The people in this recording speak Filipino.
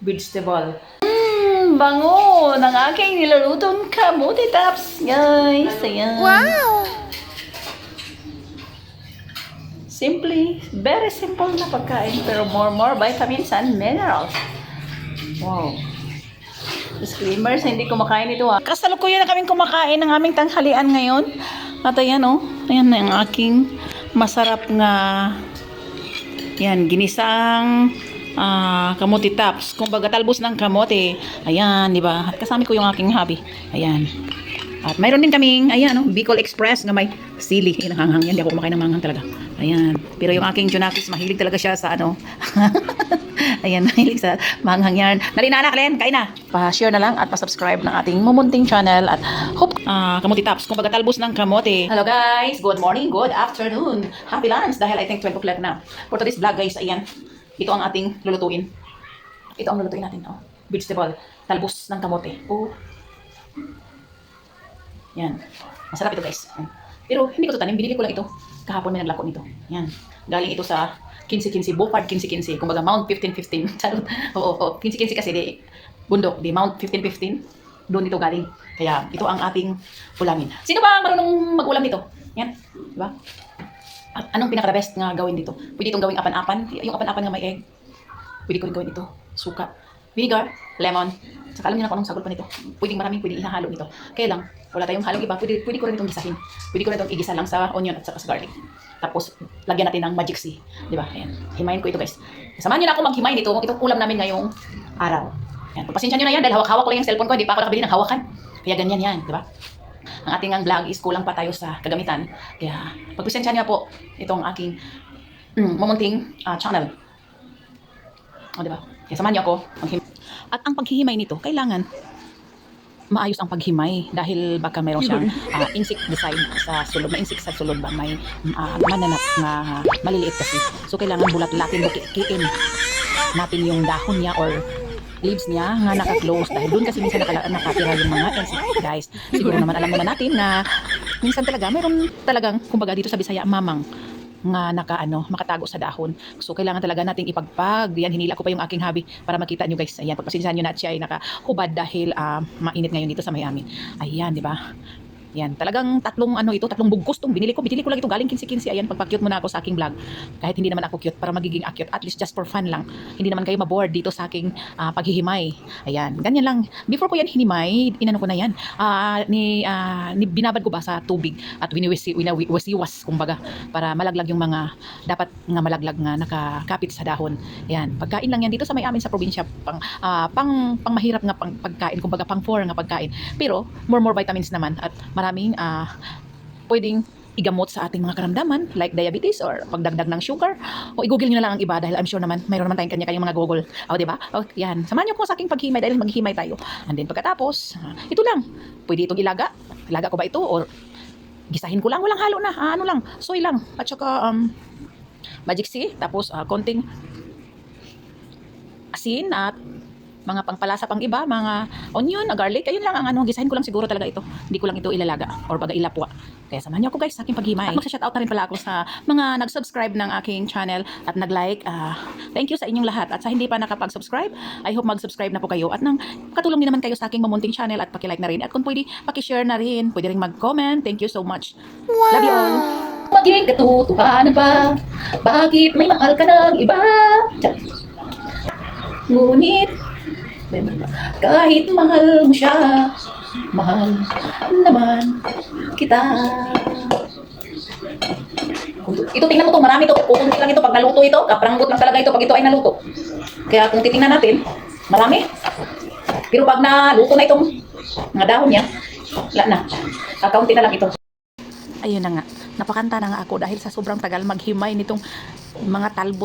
vegetable. Mmm, bango ng aking nilalutong kamote tops, guys. Ayan. Wow! Simply, very simple na pagkain pero more more vitamins and minerals. Wow. Disclaimer, sa hindi kumakain ito ah. Kasalukuyan na kaming kumakain ng aming tanghalian ngayon. At ayan oh, ayan na ang aking masarap nga yan, ginisang ah, kamote tops. Kumbaga talbos ng kamote. Ayan, di ba? At kasama ko yung aking hobby. Ayan. At mayroon din kaming, ayan, no, Bicol Express na may sili. Yan, ang hanghang yan. Di ako kumakain ng manghang talaga. Ayan. Pero yung aking Junakis, mahilig talaga siya sa ano. ayan, mahilig sa manghang yan. Dali na Len, kain na. Pa-share na lang at pa-subscribe ng ating mumunting channel. At hope, ah, kamote tops. Kung talbos ng kamote. Hello guys! Good morning, good afternoon. Happy lunch dahil I think 12 o'clock na. For today's vlog guys, ayan. Ito ang ating lulutuin. Ito ang lulutuin natin. Oh. Vegetable. Talbos ng kamote. Oh. Yan. Masarap ito guys. Pero hindi ko ito tanim. Binili ko lang ito. Kahapon may naglako nito. Yan. Galing ito sa 15-15. Bopard 15-15. Kumbaga Mount 15-15. Charot. Oo, oo. 15-15 kasi di bundok. Di Mount 15-15. Doon ito galing. Kaya ito ang ating ulamin. Sino ba marunong mag-ulam nito? Yan. Diba? At anong pinaka best nga gawin dito? Pwede itong gawing apan-apan. Yung apan-apan nga may egg. Pwede ko rin gawin ito. Suka. Vinegar. Lemon. Saka alam niyo na kung anong sagot pa nito. Pwedeng maraming pwede ihahalo nito. Kaya lang, wala tayong halong iba. Pwede, pwede ko rin itong gisahin. Pwede ko rin itong igisa lang sa onion at sa garlic. Tapos, lagyan natin ng magic sea. Di ba? Ayan. Himayin ko ito guys. Samahan niyo na ako maghimay nito. Itong ulam namin ngayong araw. Ayan. Pagpasensya niyo na yan dahil hawak-hawak ko lang yung cellphone ko. Hindi pa ako nakabili ng hawakan. Kaya ganyan yan. Di ba? Ang ating ang vlog is kulang pa tayo sa kagamitan. Kaya, pagpasensya niyo na po itong aking mm, mumunting ah, channel. O, di ba? Kaya samahan niyo ako. At ang paghihimay nito, kailangan maayos ang paghimay dahil baka mayroon siyang ah, insect design sa sulod. May insect sa sulod ba? May uh, mananap na maliliit kasi. So, kailangan bulat-latin, bukikiin natin yung dahon niya or leaves niya nga naka-close dahil doon kasi minsan nakala, nakatira yung mga insect guys. Siguro naman alam naman natin na minsan talaga mayroon talagang kumbaga dito sa Bisaya mamang nga naka ano makatago sa dahon. So kailangan talaga nating ipagpag. Yan hinila ko pa yung aking hobby para makita nyo guys. Ayan, pagpasensyahan nyo na siya ay nakahubad dahil ah, mainit ngayon dito sa may amin. Ayan, di ba? Yan, talagang tatlong ano ito, tatlong bugkos tong binili ko. Binili ko lang ito galing 15-15. Ayan, pagpa-cute muna ako sa aking vlog. Kahit hindi naman ako cute para magiging cute, at least just for fun lang. Hindi naman kayo maboard dito sa aking ah, paghihimay. Ayan, ganyan lang. Before ko yan hinimay, inano ko na yan. Ah, ni, ah, ni binabad ko ba sa tubig at winiwisi, winawasiwas kumbaga para malaglag yung mga dapat nga malaglag nga nakakapit sa dahon. Ayan, pagkain lang yan dito sa may amin sa probinsya pang ah, pang pang mahirap nga pang pagkain kumbaga pang four nga pagkain. Pero more more vitamins naman at maraming ah, pwedeng igamot sa ating mga karamdaman like diabetes or pagdagdag ng sugar. O i-google nyo na lang ang iba dahil I'm sure naman mayroon naman tayong kanya-kanyang mga google. O di ba? O yan. Samahan nyo ko sa aking paghimay dahil maghimay tayo. And then pagkatapos ah, ito lang. Pwede itong ilaga. Ilaga ko ba ito or gisahin ko lang? Walang halo na. Ah, ano lang? Soy lang. At saka um, magic sea tapos ah, konting asin at mga pangpalasa pang iba, mga onion, garlic, ayun lang ang ano, gisahin ko lang siguro talaga ito. Hindi ko lang ito ilalaga or baga ilapwa. Kaya samahan niyo ako guys sa aking paghimay. At magsha-shoutout na rin pala ako sa mga nag-subscribe ng aking channel at nag-like. Ah, thank you sa inyong lahat. At sa hindi pa nakapag-subscribe, I hope mag-subscribe na po kayo. At nang katulong din naman kayo sa aking mamunting channel at paki-like na rin. At kung pwede, paki-share na rin. Pwede rin mag-comment. Thank you so much. Love you all. Maging katotohanan ba? Bakit may mahal ka ng iba? Ngunit, kahit mahal mo siya, mahal naman kita. Ito tingnan mo to, marami to. Kukunti lang ito pag naluto ito. Kapranggot lang talaga ito pag ito ay naluto. Kaya kung titingnan natin, marami. Pero pag naluto na itong mga dahon niya, wala na. Kakaunti na lang ito. Ayun na nga. Napakanta na nga ako dahil sa sobrang tagal maghimay nitong mga talbo.